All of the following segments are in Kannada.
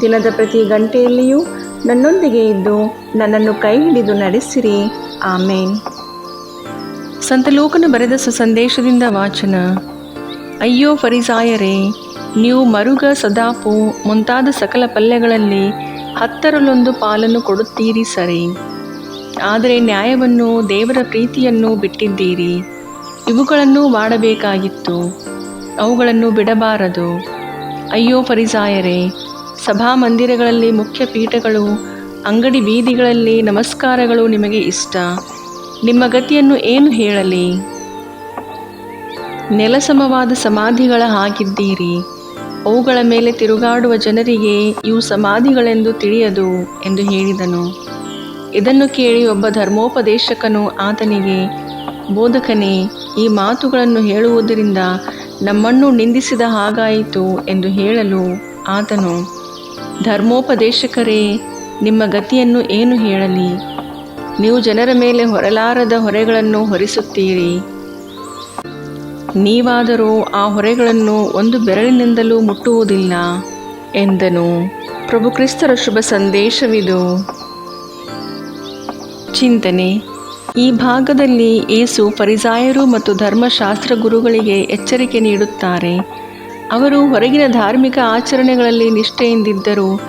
ದಿನದ ಪ್ರತಿ ಗಂಟೆಯಲ್ಲಿಯೂ ನನ್ನೊಂದಿಗೆ ಇದ್ದು ನನ್ನನ್ನು ಕೈ ಹಿಡಿದು ನಡೆಸಿರಿ. ಆಮೇನ್. ಸಂತ ಲೋಕನ ಬರೆದ ಸುಸಂದೇಶದಿಂದ ವಾಚನ. ಅಯ್ಯೋ ಫರಿಸಾಯರೇ, ನೀವು ಮರುಗ ಸದಾಪು ಮುಂತಾದ ಸಕಲ ಪಲ್ಯಗಳಲ್ಲಿ ಹತ್ತರಲ್ಲೊಂದು ಪಾಲನ್ನು ಕೊಡುತ್ತೀರಿ ಸರಿ. ಆದರೆ ನ್ಯಾಯವನ್ನು, ದೇವರ ಪ್ರೀತಿಯನ್ನು ಬಿಟ್ಟಿದ್ದೀರಿ. ಇವುಗಳನ್ನು ಮಾಡಬೇಕಾಗಿತ್ತು ಅವುಗಳನ್ನು ಬಿಡಬಾರದು. ಅಯ್ಯೋ ಫರಿಸಾಯರೇ ಸಭಾಮಂದಿರಗಳಲ್ಲಿ ಮುಖ್ಯ ಪೀಠಗಳು, ಅಂಗಡಿ ಬೀದಿಗಳಲ್ಲಿ ನಮಸ್ಕಾರಗಳು ನಿಮಗೆ ಇಷ್ಟ. ನಿಮ್ಮ ಗತಿಯನ್ನು ಏನು ಹೇಳಲಿ? ನೆಲಸಮವಾದ ಸಮಾಧಿಗಳ ಹಾಗಿದ್ದೀರಿ. ಅವುಗಳ ಮೇಲೆ ತಿರುಗಾಡುವ ಜನರಿಗೆ ಇವು ಸಮಾಧಿಗಳೆಂದು ತಿಳಿಯದು ಎಂದು ಹೇಳಿದನು. ಇದನ್ನು ಕೇಳಿ ಒಬ್ಬ ಧರ್ಮೋಪದೇಶಕನು ಆತನಿಗೆ, ಬೋಧಕನೇ, ಈ ಮಾತುಗಳನ್ನು ಹೇಳುವುದರಿಂದ ನಮ್ಮನ್ನು ನಿಂದಿಸಿದ ಹಾಗಾಯಿತು ಎಂದು ಹೇಳಲು ಆತನು ಧರ್ಮೋಪದೇಶಕರೇ, ನಿಮ್ಮ ಗತಿಯನ್ನು ಏನು ಹೇಳಲಿ? ನೀವು ಜನರ ಮೇಲೆ ಹೊರಲಾರದ ಹೊರೆಗಳನ್ನು ಹೊರಿಸುತ್ತೀರಿ. ನೀವಾದರೂ ಆ ಹೊರೆಗಳನ್ನು ಒಂದು ಬೆರಳಿನಿಂದಲೂ ಮುಟ್ಟುವುದಿಲ್ಲ ಎಂದನು. ಪ್ರಭು ಕ್ರಿಸ್ತರ ಶುಭ ಸಂದೇಶವಿದು. ಚಿಂತನೆ. ಈ ಭಾಗದಲ್ಲಿ ಏಸು ಪರಿಸಾಯರು ಮತ್ತು ಧರ್ಮಶಾಸ್ತ್ರ ಗುರುಗಳಿಗೆ ಎಚ್ಚರಿಕೆ ನೀಡುತ್ತಾರೆ. ಅವರು ಹೊರಗಿನ ಧಾರ್ಮಿಕ ಆಚರಣೆಗಳಲ್ಲಿ ನಿಷ್ಠೆಯಿಂದಿದ್ದರು,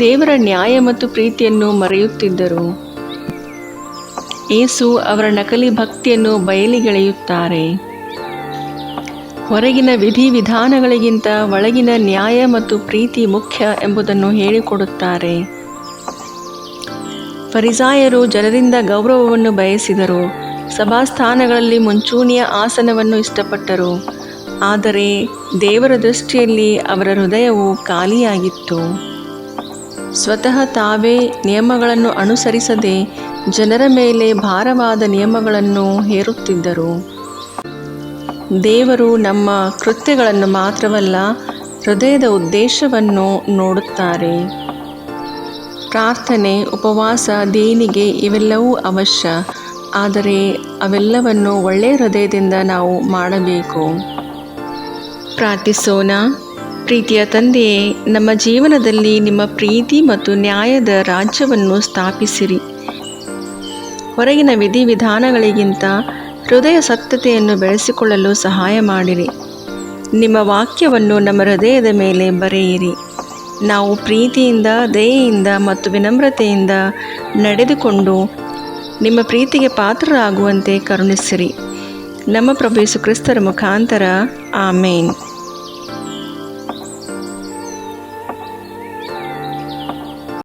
ದೇವರ ನ್ಯಾಯ ಮತ್ತು ಪ್ರೀತಿಯನ್ನು ಮರೆಯುತ್ತಿದ್ದರು. ಏಸು ಅವರ ನಕಲಿ ಭಕ್ತಿಯನ್ನು ಬಯಲಿಗೆಳೆಯುತ್ತಾರೆ. ಹೊರಗಿನ ವಿಧಿವಿಧಾನಗಳಿಗಿಂತ ಒಳಗಿನ ನ್ಯಾಯ ಮತ್ತು ಪ್ರೀತಿ ಮುಖ್ಯ ಎಂಬುದನ್ನು ಹೇಳಿಕೊಡುತ್ತಾರೆ. ಫರಿಸಾಯರು ಜನರಿಂದ ಗೌರವವನ್ನು ಬಯಸಿದರು, ಸಭಾಸ್ಥಾನಗಳಲ್ಲಿ ಮುಂಚೂಣಿಯ ಆಸನವನ್ನು ಇಷ್ಟಪಟ್ಟರು. ಆದರೆ ದೇವರ ದೃಷ್ಟಿಯಲ್ಲಿ ಅವರ ಹೃದಯವು ಖಾಲಿಯಾಗಿತ್ತು. ಸ್ವತಃ ತಾವೇ ನಿಯಮಗಳನ್ನು ಅನುಸರಿಸದೆ ಜನರ ಮೇಲೆ ಭಾರವಾದ ನಿಯಮಗಳನ್ನು ಹೇರುತ್ತಿದ್ದರು. ದೇವರು ನಮ್ಮ ಕೃತ್ಯಗಳನ್ನು ಮಾತ್ರವಲ್ಲ ಹೃದಯದ ಉದ್ದೇಶವನ್ನು ನೋಡುತ್ತಾರೆ. ಪ್ರಾರ್ಥನೆ, ಉಪವಾಸ, ದೇಣಿಗೆ ಇವೆಲ್ಲವೂ ಅವಶ್ಯ, ಆದರೆ ಅವೆಲ್ಲವನ್ನು ಒಳ್ಳೆಯ ಹೃದಯದಿಂದ ನಾವು ಮಾಡಬೇಕು. ಪ್ರಾರ್ಥಿಸೋಣ. ಪ್ರೀತಿಯ ತಂದೆಯೇ, ನಮ್ಮ ಜೀವನದಲ್ಲಿ ನಿಮ್ಮ ಪ್ರೀತಿ ಮತ್ತು ನ್ಯಾಯದ ರಾಜ್ಯವನ್ನು ಸ್ಥಾಪಿಸಿರಿ. ಹೊರಗಿನ ವಿಧಿವಿಧಾನಗಳಿಗಿಂತ ಹೃದಯ ಸತ್ಯತೆಯನ್ನು ಬೆಳೆಸಿಕೊಳ್ಳಲು ಸಹಾಯ ಮಾಡಿರಿ. ನಿಮ್ಮ ವಾಕ್ಯವನ್ನು ನಮ್ಮ ಹೃದಯದ ಮೇಲೆ ಬರೆಯಿರಿ. ನಾವು ಪ್ರೀತಿಯಿಂದ, ದಯೆಯಿಂದ ಮತ್ತು ವಿನಮ್ರತೆಯಿಂದ ನಡೆದುಕೊಂಡು ನಿಮ್ಮ ಪ್ರೀತಿಗೆ ಪಾತ್ರರಾಗುವಂತೆ ಕರುಣಿಸಿರಿ. ನಮ್ಮ ಪ್ರಭು ಯೇಸು ಕ್ರಿಸ್ತರ ಮುಖಾಂತರ, ಆಮೇನ್.